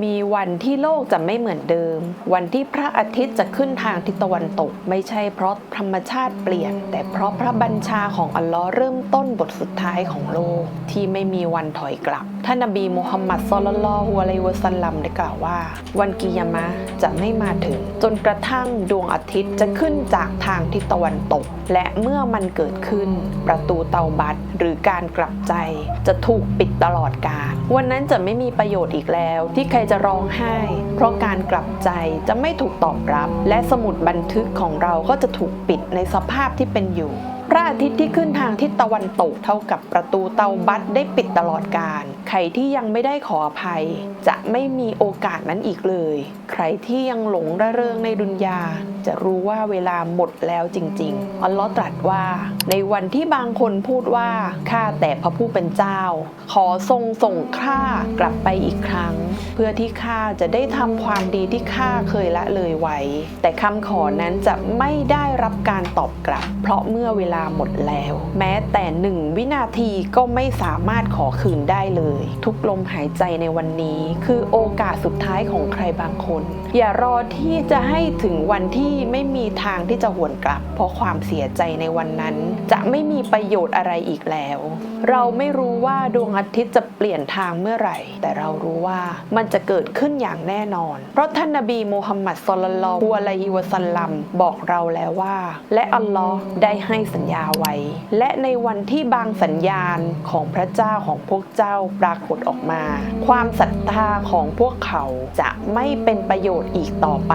มีวันที่โลกจะไม่เหมือนเดิม วันที่พระอาทิตย์จะขึ้นทางทิศตะวันตก ไม่ใช่เพราะธรรมชาติเปลี่ยน แต่เพราะพระบัญชาของอัลลอฮ์เริ่มต้นบทสุดท้ายของโลก ที่ไม่มีวันถอยกลับ ท่านนบีมูฮัมมัดซอลลัลลอฮุอะลัยวะสัลลัมได้กล่าวว่า วันกิยามะจะไม่มาถึง จนกระทั่งดวงอาทิตย์จะขึ้นจากทางทิศตะวันตก และเมื่อมันเกิดขึ้น ประตูเตาบัตหรือการกลับใจ จะถูกปิดตลอดกาลวันนั้นจะไม่มีประโยชน์อีกแล้ว ที่ใครจะร้องไห้ เพราะการกลับใจจะไม่ถูกตอบรับ และสมุดบันทึกของเราก็จะถูกปิดในสภาพที่เป็นอยู่พระอาทิตย์ที่ขึ้นทางทิศตะวันตกเท่ากับประตูเตาบัตได้ปิดตลอดการ ใครที่ยังไม่ได้ขออภัย จะไม่มีโอกาสนั้นอีกเลย ใครที่ยังหลงระเริงในดุนยา จะรู้ว่าเวลาหมดแล้วจริง ๆ อัลลอฮ์ตรัสว่า ในวันที่บางคนพูดว่าข้าแต่พระผู้เป็นเจ้า ขอทรงส่งข้ากลับไปอีกครั้ง เพื่อที่ข้าจะได้ทำความดีที่ข้าเคยละเลยไว้ แต่คำขอนั้นจะไม่ได้รับการตอบกลับ เพราะเมื่อเวลาหมดแล้ว แม้แต่หนึ่งวินาทีก็ไม่สามารถขอคืนได้เลย ทุกลมหายใจในวันนี้ คือโอกาสสุดท้ายของใครบางคน อย่ารอที่จะให้ถึงวันที่ไม่มีทางที่จะหวนกลับ เพราะความเสียใจในวันนั้น จะไม่มีประโยชน์อะไรอีกแล้ว เราไม่รู้ว่าดวงอาทิตย์จะเปลี่ยนทางเมื่อไหร่ แต่เรารู้ว่ามันจะเกิดขึ้นอย่างแน่นอน เพราะท่านนบีมูฮัมมัดสลลัลลอฮุอะลัยฮิวะสัลลัมบอกเราแล้วว่า และอัลลอฮ์ได้ให้สัญญาไว้ และในวันที่บางสัญญาณของพระเจ้าของพวกเจ้าปรากฏออกมา ความศรัทธาของพวกเขาจะไม่เป็นประโยชน์อีกต่อไป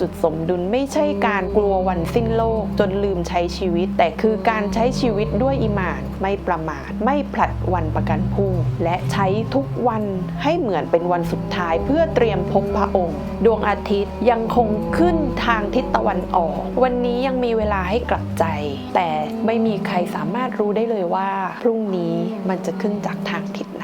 จุดสมดุลไม่ใช่การกลัววันสิ้นโลกจนลืมใช้ชีวิต แต่คือการใช้ชีวิตด้วยอิหมานไม่ประมาทไม่ผลัดวันประกันพรุ่งและใช้ทุกวันให้เหมือนเป็นวันสุดท้ายเพื่อเตรียมพบพระองค์ ดวงอาทิตย์ยังคงขึ้นทางทิศตะวันออก วันนี้ยังมีเวลาให้กลับใจ แต่ไม่มีใครสามารถรู้ได้เลยว่า พรุ่งนี้มันจะขึ้นจากทางทิศไหน